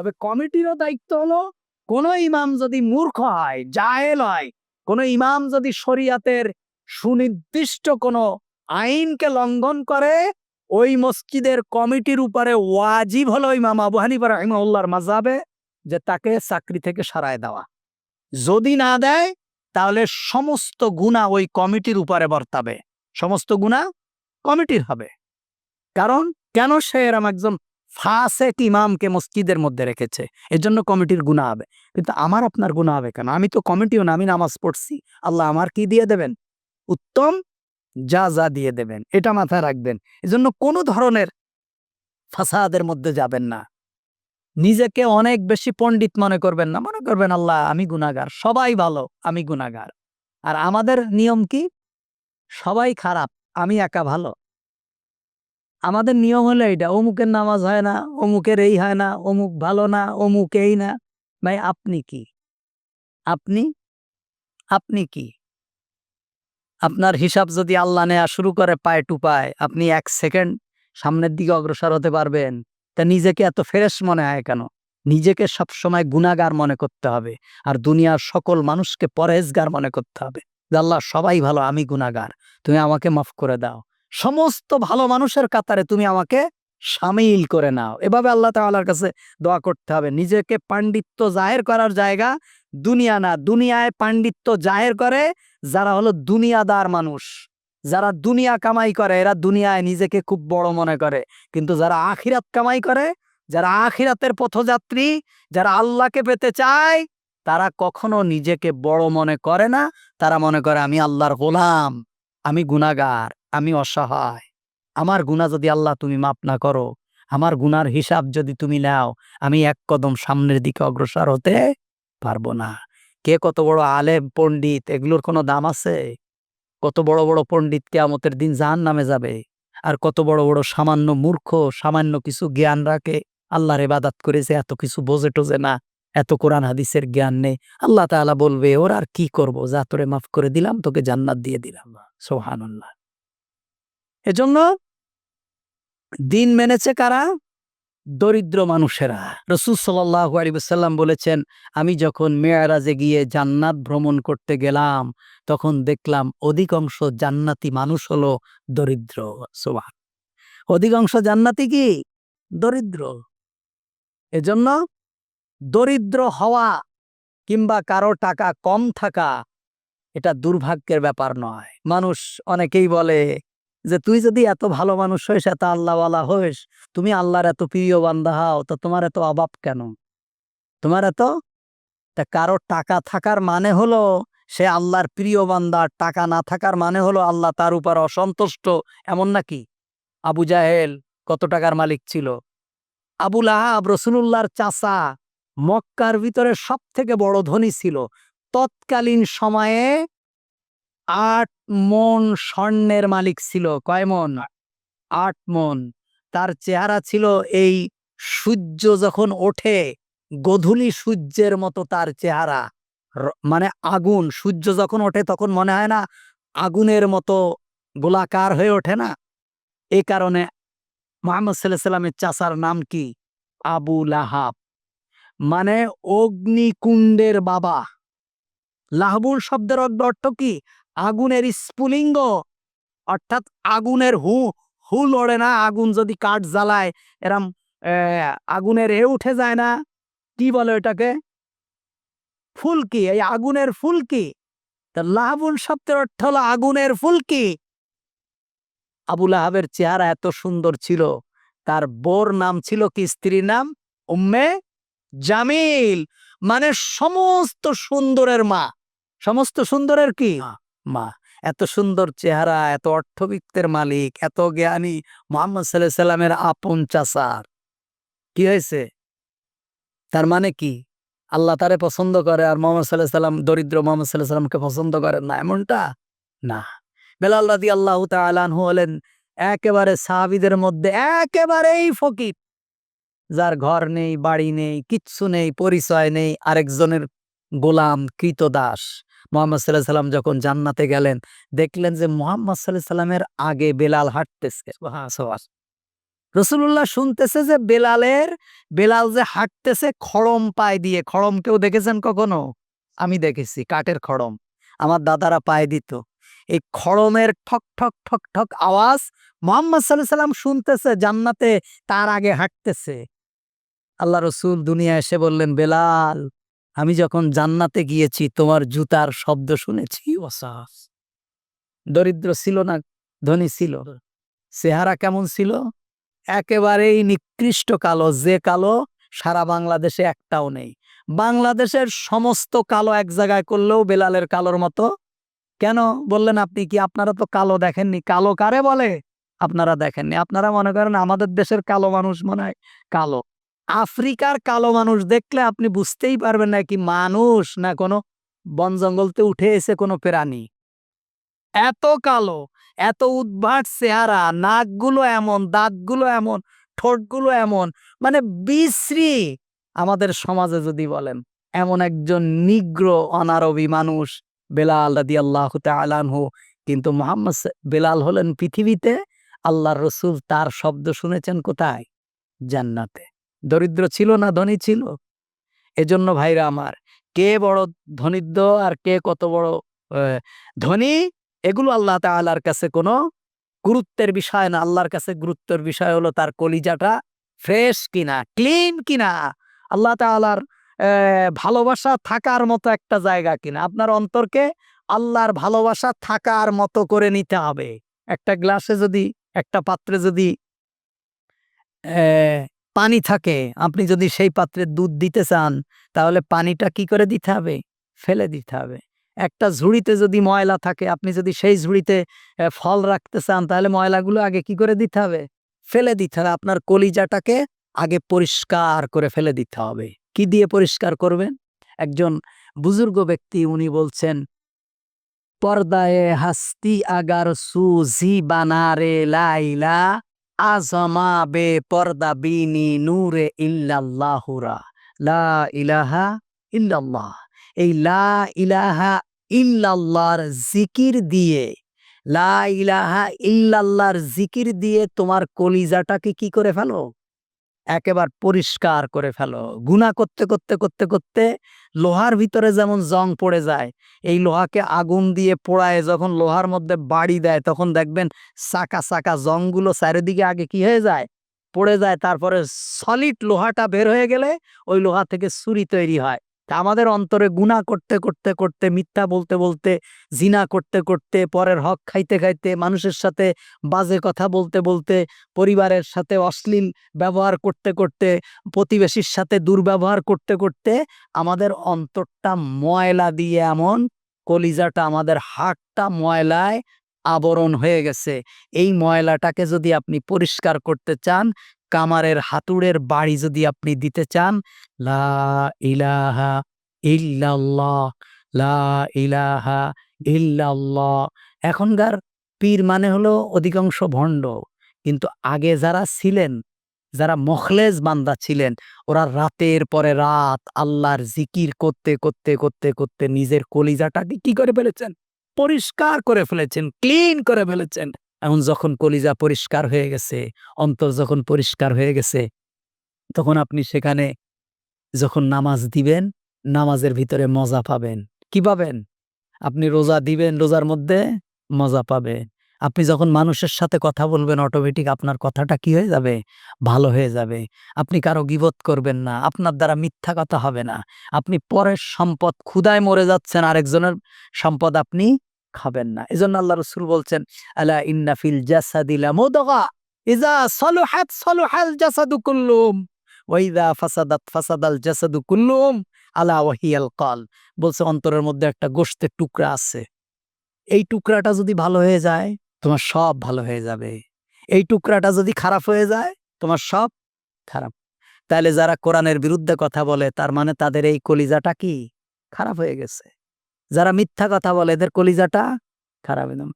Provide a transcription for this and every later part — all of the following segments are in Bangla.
তবে কমিটিরও দায়িত্ব হলো, কোন ইমাম যদি মূর্খ হয় জাহেল হয়, কোন ইমাম যদি শরিয়াতের সুনির্দিষ্ট কোনো আইনকে লঙ্ঘন করে, ওই মসজিদের কমিটির উপরে ওয়াজিব হলো ইমাম আবু হানিফা রহিমাউল্লাহর মাজাবে যে তাকে চাকরি থেকে সরায় দেওয়া। যদি না দেয়, তাহলে সমস্ত গুণা ওই কমিটির উপরে বর্তাবে। সমস্ত গুণা কমিটির হবে। কারণ কেন সে এরম একজন ফাসেক ইমামকে মসজিদের মধ্যে রেখেছে। এর জন্য কমিটির গুণা হবে। কিন্তু আমার আপনার গুণা হবে কেন? আমি তো কমিটিও না, আমি নামাজ পড়ছি। আল্লাহ আমার কি দিয়ে দেবেন? উত্তম যা যা দিয়ে দেবেন, এটা মাথায় রাখবেন। এজন্য কোনো ধরনের ফাসাদের মধ্যে যাবেন না। নিজেকে অনেক বেশি পণ্ডিত মনে করবেন না। মনে করবেন, আল্লাহ, আমি গুনাগার সবাই ভালো, আমি গুনাগার আর আমাদের নিয়ম কি? সবাই খারাপ, আমি একা ভালো। আমাদের নিয়ম হলো এটা অমুকের নামাজ হয় না, অমুকের এই হয় না, অমুক ভালো না, অমুক এই না। ভাই, আপনি কি? আপনি? আপনি কি? আপনার হিসাব যদি আল্লাহ নেয়া শুরু করে পায় টুপায়, আপনি এক সেকেন্ড সামনের দিকে অগ্রসর হতে পারবেন। তা নিজেকে এত ফ্রেশ মনে হয় কেন? নিজেকে সবসময় গুণাগার মনে করতে হবে আর দুনিয়ার সকল মানুষকে পরেজগার মনে করতে হবে আল্লাহ, সবাই ভালো, আমি গুণাগার। তুমি আমাকে মাফ করে দাও। সমস্ত ভালো মানুষের কাতারে তুমি আমাকে সামিল করে নাও। এভাবে আল্লাহ তাআলার কাছে দোয়া করতে হবে। নিজেকে পাণ্ডিত্য জাহের করার জায়গা দুনিয়া না। দুনিয়ায় পাণ্ডিত্য জাহের করে যারা হলো দুনিয়াদার মানুষ। যারা দুনিয়া কামাই করে, এরা দুনিয়ায় নিজেকে খুব বড় মনে করে। কিন্তু যারা আখিরাত কামাই করে, যারা আখিরাতের পথযাত্রী, যারা আল্লাহকে পেতে চায়, তারা কখনো নিজেকে বড় মনে করে না। তারা মনে করে, আমি আল্লাহর গোলাম, আমি গুনাগার আমি অসহায়। আমার গুণা যদি আল্লাহ তুমি মাপ না করো, আমার গুনার হিসাব যদি তুমি নাও, আমি এক কদম সামনের দিকে অগ্রসর হতে পারব না। কে কত বড় আলেম, পণ্ডিত, এগুলোর কোনো দাম আছে? কত বড় বড় পণ্ডিত কেয়ামতের দিন জাহান নামে যাবে? আর কত বড় বড় সামান্য মূর্খ, সামান্য কিছু জ্ঞান রাখে, আল্লাহর ইবাদাত করেছে, এত কিছু বোঝে টোজে না, এত কোরআন হাদিসের জ্ঞান নেই। আল্লাহ তাআলা বলবে, ওর আর কি করব? যা তোরে মাফ করে দিলাম, তোকে জান্নাত দিয়ে দিলাম। সোহানুল্লাহ এজন্য দিন মেনেছে কারা? দরিদ্র মানুষেরা। রসুল সাল্লাহ বলেছেন, আমি যখন মেয়ারাজে গিয়ে জান্নাত ভ্রমণ করতে গেলাম, তখন দেখলাম অধিকাংশ জান্নাতি মানুষ হলো দরিদ্র। সোবান অধিকাংশ জান্নাতি কি? দরিদ্র। এজন্য দরিদ্র হওয়া কিংবা কারও টাকা কম থাকা, এটা দুর্ভাগ্যের ব্যাপার নয়। মানুষ অনেকেই বলে যে তুই যদি এত ভালো মানুষ হইস, এত আল্লাহওয়ালা হইস, তুমি আল্লাহর এত প্রিয় বান্দা হও, তো তোমার এত অভাব কেন? তোমার এত, তা কারও টাকা থাকার মানে হলো সে আল্লাহর প্রিয় বান্দা টাকা না থাকার মানে হলো আল্লাহ তার উপর অসন্তুষ্ট, এমন নাকি? আবু জাহেল কত টাকার মালিক ছিল? আবুল আহাব রসুল্লাহর চাচা মক্কার ভিতরে সব থেকে বড় ধনী ছিল। তৎকালীন সময়ে আট মন স্বর্ণের মালিক ছিল। কয় মন? আট। মন। তার চেহারা ছিল এই সূর্য যখন ওঠে গধূলি সূর্যের মতো তার চেহারা। মানে আগুন সূর্য যখন ওঠে তখন মনে হয় না আগুনের মতো গোলাকার হয়ে ওঠে না? এই কারণে মোহাম্মদ সাল্লাহ সাল্লামের চাচার নাম কি? আবু লাহাব। মানে অগ্নিকুণ্ডের বাবা। লাহবুল শব্দের অর্থ কি? আগুনের স্ফুলিঙ্গ। অর্থাৎ আগুনের হু হু লড়ে না, আগুন যদি কাঠ জ্বালায়, এরম আগুনের এ উঠে যায় না। কি বলে ওটাকে? ফুলকি, এই আগুনের ফুলকি। তা লাহাবুল শব্দের অর্থ হলো আগুনের ফুলকি। আবুল আহাবের চেহারা এত সুন্দর ছিল, তার বোর নাম ছিল কি স্ত্রীর নাম? উম্মে জামিল। মানে সমস্ত সুন্দরের মা। সমস্ত সুন্দরের কি? মা, এত সুন্দর চেহারা, এত অর্থবিত্তের মালিক, এত জ্ঞানী মোহাম্মদ সাল্লাহ সাল্লামের আপন চাচার। কি হয়েছে? তার মানে কি? আল্লাহ তারে পছন্দ করে আর মোহাম্মদ সাল্লাহ সাল্লাম দরিদ্র মোহাম্মদ সাল্লাহ সাল্লামকে পছন্দ করেন না, এমনটা? না। বেলাল রাদি আল্লাহ তালানহু হলেন একেবারে সাহাবিদের মধ্যে একেবারেই ফকির। যার ঘর নেই, বাড়ি নেই, কিচ্ছু নেই, পরিচয় নেই, আরেকজনের গোলাম, কৃতদাস। মোহাম্মদ সাল্লাহ সাল্লাম যখন জান্নাতে গেলেন দেখলেন যে মোহাম্মদ সাল্লাহ সাল্লামের আগে বেলাল হাঁটতেছে। রসুল্লাহ শুনতেছে যে বেলালের বেলাল যে হাঁটতেছে খড়ম পায়ে দিয়ে খড়ম কেউ দেখেছেন কখনো? আমি দেখেছি কাঠের খড়ম। আমার দাদারা পায়ে দিত। এই খড়মের ঠক ঠক ঠক ঠক আওয়াজ মোহাম্মদ সাল্লাহ সাল্লাম শুনতেছে জান্নাতে তার আগে হাঁটতেছে। আল্লাহ রসুল দুনিয়া এসে বললেন বেলাল আমি যখন জান্নাতে গিয়েছি তোমার জুতার শব্দ শুনেছি? ওসাস দরিদ্র ছিল না ধনী ছিল। চেহারা কেমন ছিল? একেবারেই নিকৃষ্ট কালো যে কালো সারা বাংলাদেশে একটাও নেই। বাংলাদেশের সমস্ত কালো এক জায়গায় করলেও বেলালের কালোর মতো। কেন? বললেন আপনি কি আপনারা তো কালো দেখেননি? কালো কারে বলে? আপনারা দেখেননি। আপনারা মনে করেন আমাদের দেশের কালো মানুষ মনে হয় কালো। আফ্রিকার কালো মানুষ দেখলে আপনি বুঝতেই পারবেন না কি মানুষ না কোনো বন জঙ্গলতে উঠে এসে কোনো প্রাণী। এত কালো, এত উদ্ভাট চেহারা, নাকগুলো এমন, দাঁতগুলো এমন, ঠোঁটগুলো এমন মানে বিশ্রী আমাদের সমাজে যদি বলেন। এমন একজন নিগ্র, অনারবী মানুষ, বেলাল রাদি আল্লাহ আলানহু কিন্তু মোহাম্মদ বেলাল হলেন পৃথিবীতে আল্লাহর রসুল তার শব্দ শুনেছেন কোথায়? জান্নাতে। দরিদ্র ছিল না ধনী ছিল? এজন্য ভাইরা আমার কে বড় ধনিদ্র আর কে কত বড় ধনী? এগুলো আল্লাহ তাআলার কাছে কোনো গুরুত্বের বিষয় না। আল্লাহর কাছে গুরুত্বের বিষয় হলো তার কলিজাটা ফ্রেশ কিনা ক্লিন কিনা। আল্লাহ তাআলার আহ, ভালোবাসা থাকার মতো একটা জায়গা কিনা। আপনার অন্তরকে আল্লাহর ভালোবাসা থাকার মতো করে নিতে হবে। একটা গ্লাসে যদি একটা পাত্রে যদি পানি থাকে। আপনি যদি সেই পাত্রে দুধ দিতে চান, তাহলে পানিটা কি করে দিতে হবে? ফেলে দিতে হবে। একটা ঝুড়িতে যদি ময়লা থাকে, আপনি যদি সেই ঝুড়িতে ফল রাখতে চান, তাহলে ময়লাগুলো আগে কি করে দিতে হবে? ফেলে দিতে হবে। আপনার কলিজাটাকে আগে পরিষ্কার করে ফেলে দিতে হবে। কি দিয়ে পরিষ্কার করবেন? একজন বুজুর্গ ব্যক্তি, উনি বলছেন, পর্দায়ে হাস্তি আগার সুজি বানারে লাইলা আজমা বে পর্দা বিনি নূরে ইল্লাল্লাহুরা লা ইলাহা ইল্লাল্লাহ। এই লা ইলাহা ইল্লাল্লাহর জিকির দিয়ে, লা ইলাহা ইল্লাল্লাহর জিকির দিয়ে তোমার কলিজাটাকে কি করে ফেলো? একেবার পরিষ্কার করে ফেলো। গুণা করতে করতে করতে করতে লোহার ভিতরে যেমন জং পড়ে যায়, এই লোহাকে আগুন দিয়ে পোড়ায়, যখন লোহার মধ্যে বাড়ি দেয়, তখন দেখবেন সাকা চাকা জংগুলো চারিদিকে আগে কি হয়ে যায়? পড়ে যায়, তারপরে সলিড লোহাটা বের হয়ে গেলে ওই লোহা থেকে ছুরি তৈরি হয়। তা আমাদের অন্তরে গুণা করতে করতে করতে, মিথ্যা বলতে বলতে, জিনা করতে করতে, পরের হক খাইতে খাইতে, মানুষের সাথে বাজে কথা বলতে বলতে, পরিবারের সাথে অশ্লীল ব্যবহার করতে করতে, প্রতিবেশীর সাথে দুর্ব্যবহার করতে করতে আমাদের অন্তরটা ময়লা দিয়ে এমন কলিজাটা আমাদের হাটটা ময়লায় আবরণ হয়ে গেছে। এই ময়লাটাকে যদি আপনি পরিষ্কার করতে চান কামারের হাতুড়ের বাড়ি যদি আপনি দিতে চান, লা ইলাহা ইল্লাল্লাহ, লা ইলাহা ইল্লাল্লাহ। এখনকার পীর মানে হলো অধিকাংশ ভণ্ড। কিন্তু আগে যারা ছিলেন, যারা মখলেজ বান্দা ছিলেন, ওরা রাতের পরে রাত আল্লাহর জিকির করতে করতে করতে করতে নিজের কলিজাটাকে কি করে ফেলেছেন? পরিষ্কার করে ফেলেছেন, ক্লিন করে ফেলেছেন। এখন যখন কলিজা পরিষ্কার হয়ে গেছে, অন্তর যখন পরিষ্কার হয়ে গেছে, তখন আপনি সেখানে যখন নামাজ দিবেন, নামাজের ভিতরে মজা পাবেন। কি পাবেন? আপনি রোজা দিবেন, রোজার মধ্যে মজা পাবেন। আপনি যখন মানুষের সাথে কথা বলবেন অটোমেটিক আপনার কথাটা কি হয়ে যাবে? ভালো হয়ে যাবে। আপনি কারও গিবত করবেন না, আপনার দ্বারা মিথ্যা কথা হবে না। আপনি পরের সম্পদ ক্ষুদায় মরে যাচ্ছেন, আরেকজনের সম্পদ আপনি খাবেন না। এজন্য আল্লাহ রসুল বলছেন, আলা ইন্না ফিল জাসাদিলা ইজা জাসাদু কুল্লুম ওয়াইদা ফাসাদাত ফাসাদাল জাসাদু কুল্লুম, আলা ওয়াহিয়াল কল। বলছে, অন্তরের মধ্যে একটা গোশতের টুকরা আছে। এই টুকরাটা যদি ভালো হয়ে যায়, তোমার সব ভালো হয়ে যাবে। এই টুকরাটা যদি খারাপ হয়ে যায়, তোমার সব খারাপ। তাহলে যারা কোরআনের বিরুদ্ধে কথা বলে, তার মানে তাদের এই কলিজাটা কি? খারাপ হয়ে গেছে। যারা মিথ্যা কথা বলে, এদের কলিজাটা খারাপ একদম।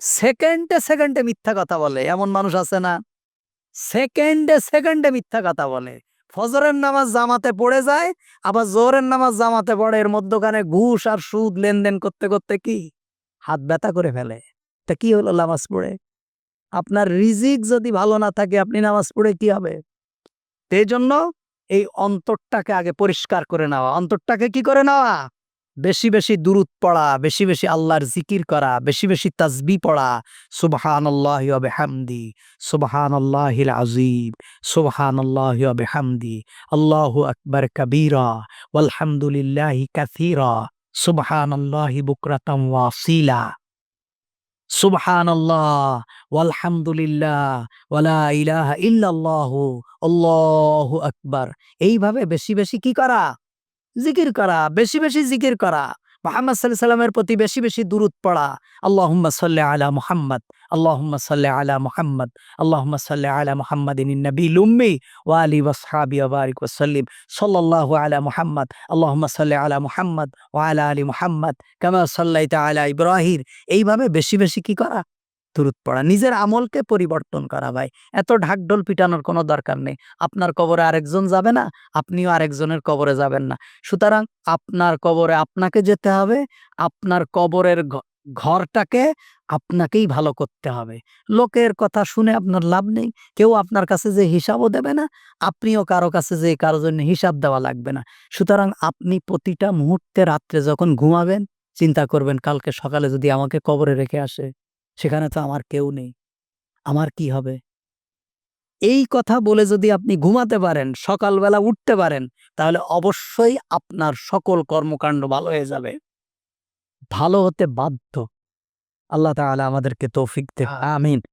সেকেন্ডে সেকেন্ডে মিথ্যা কথা বলে, এমন মানুষ আছে না। সেকেন্ডে সেকেন্ডে মিথ্যা কথা বলে। ফজরের নামাজ জামাতে পড়ে যায়, আবার জোহরের নামাজ জামাতে পড়ে, এর মধ্যখানে ঘুষ আর সুদ লেনদেন করতে করতে কি? হাত ব্যথা করে ফেলে। তা কি হলো নামাজ পড়ে? আপনার রিজিক যদি ভালো না থাকে, আপনি নামাজ পড়ে কি হবে? সেই জন্য এই অন্তরটাকে আগে পরিষ্কার করে নেওয়া। অন্তরটাকে কি করে নেওয়া? বেশি বেশি দূরত পড়া, বেশি বেশি আল্লাহর জিকির করা, বেশি বেশি তাজবি পড়া সুবহান আল্লাহ হামদি সুবহান আল্লাহিল আজিম সুবহান আল্লাহ হামদি আল্লাহু আকবার কবীরা, ওয়ালহামদুলিল্লাহি কাসীরা সুবহান আল্লাহি বুকরাতাম ওয়াসিলা সুবহান আল্লাহ ওয়ালহামদুলিল্লাহ ওয়ালা ইলাহা ইল্লাল্লাহু, আল্লাহু আকবার। এইভাবে বেশি বেশি কি করা? জিকির করা, বেশি বেশি জিকির করা। মোহাম্মদ সাল্লাহ সাল্লামের প্রতি বেশি বেশি দূরত পড়া। আল্লাহুম্মা সাল্লি আলা মোহাম্মদ, আল্লাহুম্মা সাল্লি আলা মুহাম্মদ, আল্লাহুম্মা সাল্লি আলা মুহাম্মাদিন নবীল উম্মি ওয়া আলি ওয়াসহাবি ওয়া বারিক ওয়া সাল্লিম। সাল্লাল্লাহু আলা মুহাম্মদ, আল্লাহুম্মা সাল্লি আলা মুহাম্মদ ওয়া আলা মুহাম্মদ, কামা সাল্লাইতা আলা ইব্রাহিম। এইভাবে বেশি বেশি কি করা? দূরত পড়া। নিজের আমলকে পরিবর্তন করা ভাই। এত ঢাকঢোল পিটানোর কোনো দরকার নেই। আপনার কবরে আরেকজন যাবে না, আপনিও আরেকজনের কবরে যাবেন না। সুতরাং আপনার কবরে আপনাকে যেতে হবে, আপনার কবরের ঘরটাকে আপনাকেই ভালো করতে হবে। লোকের কথা শুনে আপনার লাভ নেই। কেউ আপনার কাছে যে হিসাবও দেবে না, আপনিও কারও কাছে যে কারোর জন্য হিসাব দেওয়া লাগবে না। সুতরাং আপনি প্রতিটা মুহূর্তে রাত্রে যখন ঘুমাবেন, চিন্তা করবেন, কালকে সকালে যদি আমাকে কবরে রেখে আসে। সেখানে তো আমার কেউ নেই। আমার কি হবে? এই কথা বলে যদি আপনি ঘুমাতে পারেন সকালবেলা উঠতে পারেন তাহলে অবশ্যই আপনার সকল কর্মকাণ্ড ভালো হয়ে যাবে। ভালো হতে বাধ্য। আল্লাহ তাহলে আমাদেরকে তৌফিক দেবে আমিন।